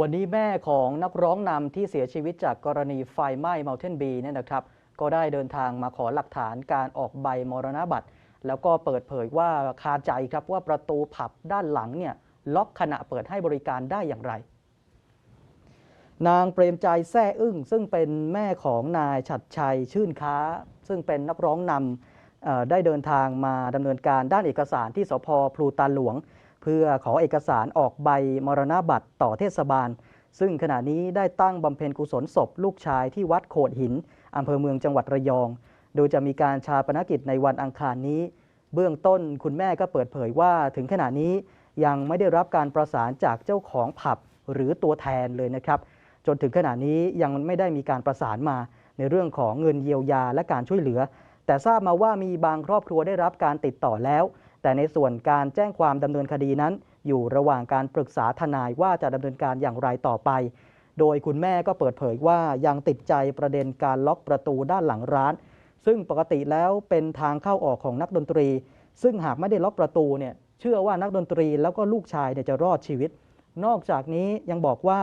วันนี้แม่ของนักร้องนำที่เสียชีวิตจากกรณีไฟไหม้ Mountain b e เนี่ยนะครับ ก็ได้เดินทางมาขอหลักฐานการออกใบมรณบัตร แล้วก็เปิดเผยว่าคาใจครับว่าประตูผับด้านหลังเนี่ยล็อกขณะเปิดให้บริการได้อย่างไร นางเปรมใจแซ่อึ้งซึ่งเป็นแม่ของนายฉัดชัยชื่นค้า ซึ่งเป็นนักร้องนำได้เดินทางมาดำเนินการด้านเอกสารที่สพพลูตาหลวง พื่อขอเอกสารออกใบมรณบัตรต่อเทศบาล ซึ่งขณะนี้ได้ตั้งบำเพ็ญกุศลศพลูกชายที่วัดโขดหินอำเภอเมืองจังหวัดระยอง โดยจะมีการชาปนกิจในวันอังคารนี้ เบื้องต้นคุณแม่ก็เปิดเผยว่าถึงขณะนี้ยังไม่ได้รับการประสานจากเจ้าของผับหรือตัวแทนเลยนะครับ จนถึงขณะนี้ยังไม่ได้มีการประสานมาในเรื่องของเงินเยียวยาและการช่วยเหลือ แต่ทราบมาว่ามีบางครอบครัวได้รับการติดต่อแล้ว แต่ในส่วนการแจ้งความดำเนินคดีนั้น อยู่ระหว่างการปรึกษาทนายว่าจะดำเนินการอย่างไรต่อไป โดยคุณแม่ก็เปิดเผยว่ายังติดใจประเด็นการล็อกประตูด้านหลังร้าน ซึ่งปกติแล้วเป็นทางเข้าออกของนักดนตรี ซึ่งหากไม่ได้ล็อกประตูเนี่ยเชื่อว่านักดนตรีแล้วก็ลูกชายเนี่ยจะรอดชีวิต นอกจากนี้ยังบอกว่า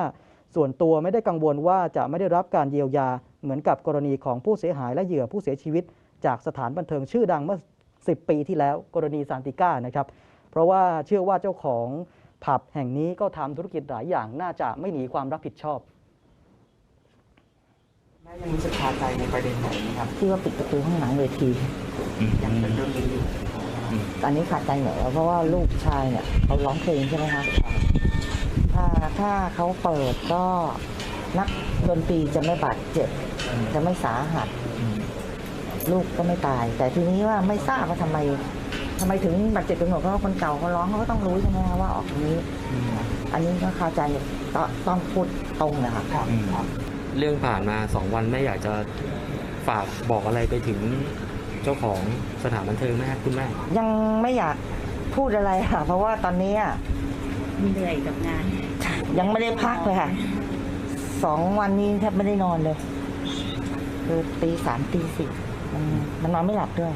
ส่วนตัวไม่ได้กังวลว่าจะไม่ได้รับการเยียวยาเหมือนกับกรณีของผู้เสียหายและเหยื่อผู้เสียชีวิต จากสถานบันเทิงชื่อดังเมื่อ 10 ปีที่แล้วกรณีซานติก้านะครับเพราะว่าเชื่อว่าเจ้าของผับแห่งนี้ก็ทำธุรกิจหลายอย่างน่าจะไม่หนีความรับผิดชอบแม่ยังรู้สึกคาใจในประเด็นไหนไหมครับที่ว่าปิดประตูข้างหลังเวทียังเป็นเรื่องนี้อยู่ตอนนี้ขาดใจเหนือเพราะว่าลูกชายเนี่ยเขาร้องเพลงใช่ไหมคะถ้าถ้าเขาเปิดก็นักดนตรีจะไม่บาดเจ็บ จะไม่สาหัส ลูกก็ไม่ตาย แต่ทีนี้ว่าไม่ทราบว่าทำไมทำไมถึงบาดเจ็บเป็นหมดเพราะว่าคนเก่าเขาร้องเขาก็ต้องรู้ใช่ไหมคะว่าออกตรงนี้ อันนี้ก็เข้าใจก็ต้องพูดตรงนะคะครับครับเรื่องผ่านมาสองวันแม่อยากจะฝากบอกอะไรไปถึงเจ้าของสถานบันเทิงไหมครับคุณแม่ ยังไม่อยากพูดอะไรค่ะ เพราะว่าตอนนี้อะเหนื่อยกับงาน ยังไม่ได้พักเลยค่ะสองวันนี้แทบไม่ได้นอนเลย คือตีสามตีสี่มัน มันนอนไม่หลับด้วย